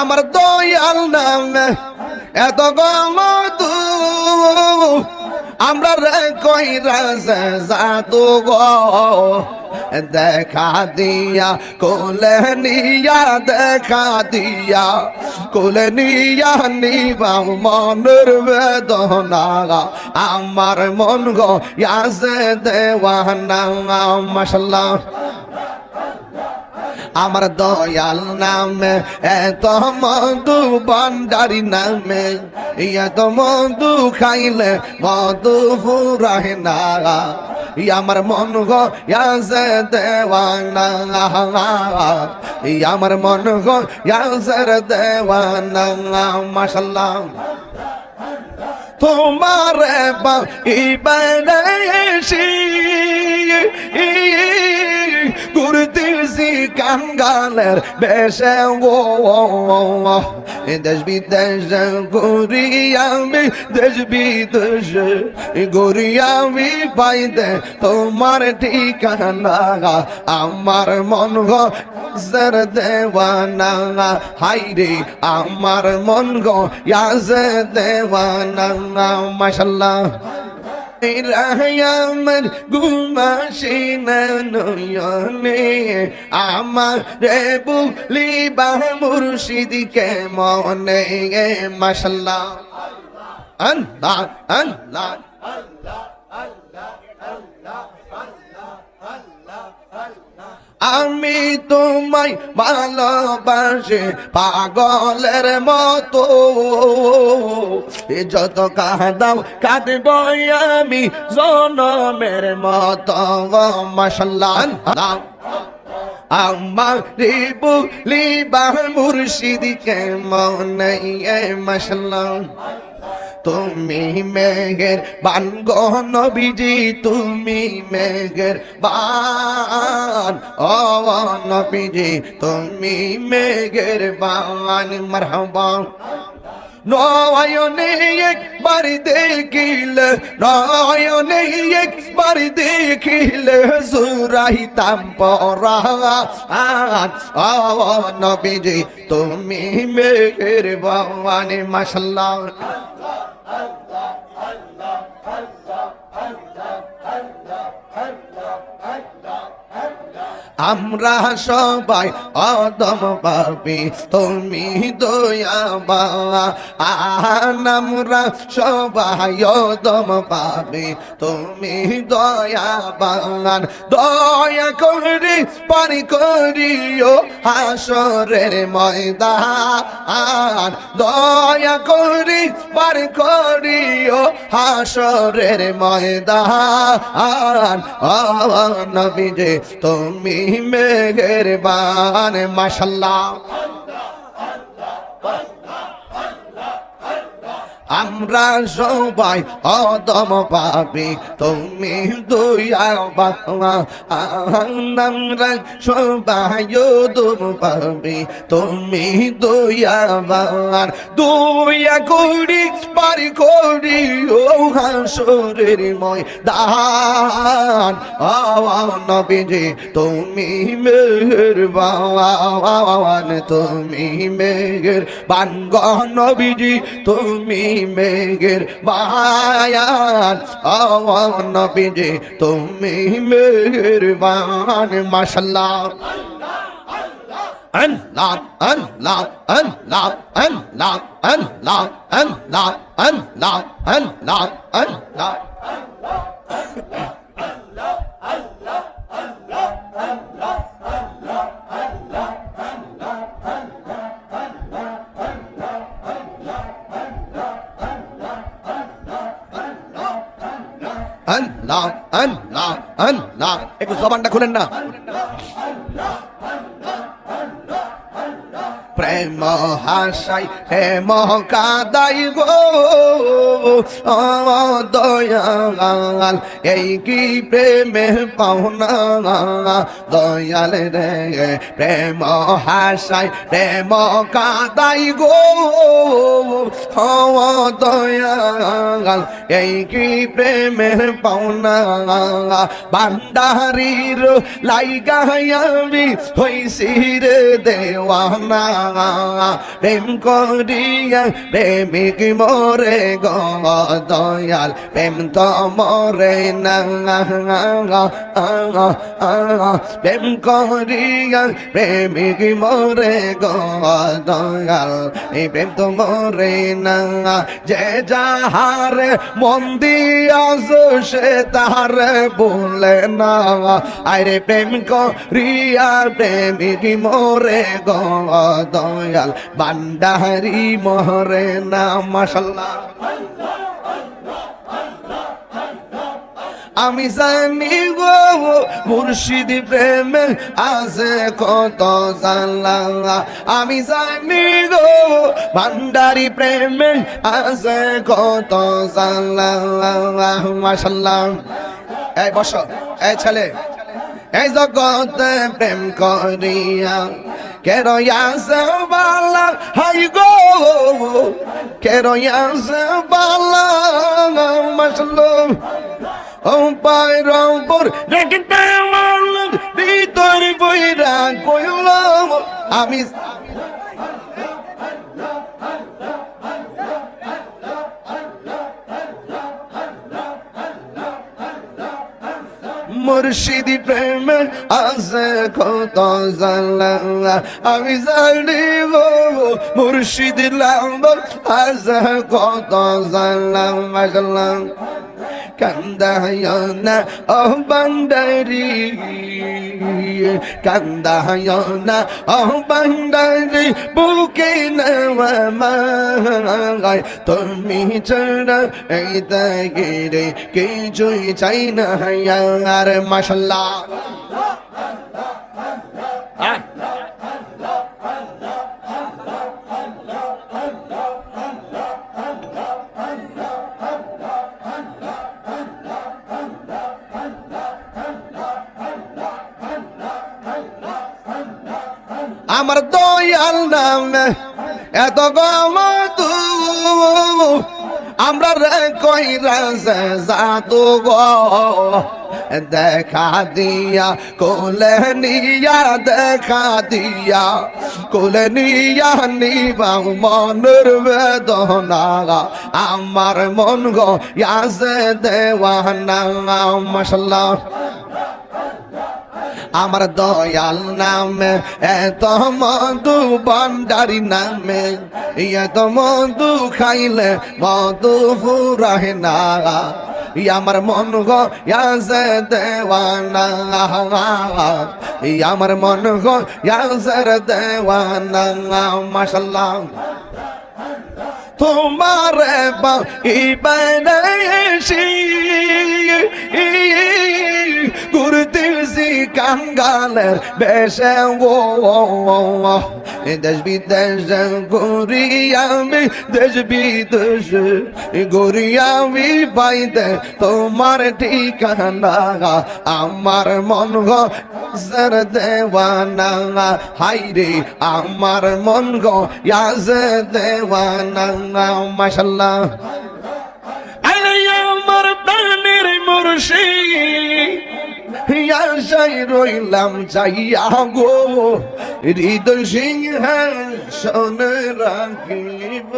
আমার দয়াল নামে এত গমতু। আমরা রে কই রাজে জাদু গো। দেখা দিয়া, কোলে নিয়া, দেখা দিয়া, কোলে নিয়া নিবাম মনের বেদনা। আমার মন গো ইয়াসে দেওয়ানা, মাশাল্লাহ। আমার দয়াল নামে, এত মধু ভান্ডারি নামে, এত মধু খাইলে মধু ফুরায় না। আমার মন গো ইয়াসে দেওয়ানা। আমার মন গো ইয়াসের দেওয়ানা। মাশাল্লাহ তোমার ইবাদেশি ঘুরতেছি কাঙ্গালের বেশে গো দেশ বিদেশ ঘুরি আমি, দেশ বিদেশ ঘুরি আমি পাইতে তোমার ঠিকানা, আমার মন গো সর দেওয়ানা। হাই রে আমার মন গো ইয়াজ দেওয়ানা। মাশাল্লাহ। আমার ঘুমাসি নয়নে আমার রে বুলি বা মুর্শিদিকে মনে মাশাল্লাহ আল্লাহ আল্লাহ। আমি তোমায় ভালোবাসি, পাগলের মতো। যত কাঁদাও কাঁদব আমি জনমের মতো। মশাল্লাহ আমার রিবুলি বা মুর্শিদিকে মনে মশাল্লাহ? তুমি মেঘের বান গো নবীজি, তুমি মেঘের বান নবীজি, তুমি মেঘের বান মারহাবা। নয়নে একবার দেখিলে, নয়নে একবার দেখিলে সুরাইতাম পরা নবীজি, তুমি মেঘের বান মাসাল্লাহ আমরা সবাই অদম পাবি তুমি দয়াবা আমরা সবাই অদম পাবি তুমি দয়া বাগান দয়া করি পারি করিও হাসরের ময়দান। দয়া করি পারি করিও হাসরের ময়দান। ও নবীজি মেঘের বান মাসাল্লাহ আমরা সবাই অদম পাবি তুমি বাবা আমরা সবাই অদম পাবি তুমি দুয়া বাবার দুয়া করি পারি করি ও হাসরের ময় দান নবীজি তুমি মেহের বান তুমি মেঘের বান নবীজি তুমি মেঘের বায়ান নবীজি তুমি মেঘের বান মাশাল্লাহ আল্লাহ আল্লাহ আল্লাহ আল্লাহ আল্লাহ আল্লাহ আল্লাহ আল্লাহ আল্লাহ। আল্লাহ আল্লাহ আল্লাহ। একটু জবানটা খুলেন না। প্রেম হাসাই, প্রেম কাদাই গো। দয়াল এই কি প্রেমে পাওনা? দয়াল রে, প্রেম হাসাই, প্রেম কাদাই গো। দয়াল এই কি প্রেমে পাওনা? বান্দারির লাইগায়ামি হইছি রে দেওয়ানা। প্রেম করিয়া প্রেমিক মোরে গো, দয়াল প্রেম তো মরে না। প্রেম করিয়া প্রেমিক মোরে গো, দয়াল এই প্রেম তো মরে না। যে যাহারে মন দিয়াছ, সে তাহারে বলে না। আরে প্রেম করিয়া প্রেমিক মোরে গো দয়াল বান্ডারি মোরে না, মাশাল্লাহ। আমি জানি গো, মুর্শিদ প্রেমে আছে কত জানলা। আমি জানি গো ভান্ডারি প্রেমে আছে কত জানলা। মাশাল্লাহ। এই বস, এই ছেলে, এই জগতে প্রেম করিয়া কেরয়াছে বালা হাই গো কেরয়াছে বালা মাশাল্লাহ ও পায়রম্বর রেখে ভিতর বইরা কইলাম আমি মুর্শিদি প্রেমে আছে কত জানলা। আমি জানি গো মুর্শিদি লাম্ব আছে কত জানলা। মাসাল্লাহ কান্দায়না ও বান্দারি কান্দায়না ও বান্দারি বুকে নেওয়া মাগায় তুমি ছাড়া এই তাগিরে কিছুই চাই না আর মাসাল্লাহ আমার দয়াল নামে, এত গমতু আমরা রে কইরা সে জাদু দেখা দিয়া, কোলে নিয়া, দেখা দিয়া, কোলে নিয়া নিবা মনের বেদনা, আমার মন গো ইয়াসে দেওয়ানা, মাশাল্লাহ। আমার দয়াল নামে, এত মধু বন্ডারি নামে, এত মধু খাইলে মধু ফুরাহে না। আমার মন গো ইয়াসে দেওয়ানা। আমার মন গো ইয়াসের দেওয়ানা। মাশাল্লাহ। তোমার ইবানাইশি ঘুরতেছি কাঙ্গালের বেশে গো দেশ বিদেশ ঘুরি আমি, দেশ বিদেশ ঘুরি আমি পাইতে তোমার ঠিকানা, আমার মন গো সর দেওয়ানা। হাই রে আমার মন গো ইয়াজ দেওয়ানা। মাশাল্লাহ আলাই আমার প্রাণের মুর্শিদ আশাই রইলাম যাইয়া গো। হৃদয় সিংহ শোনে রাখিব।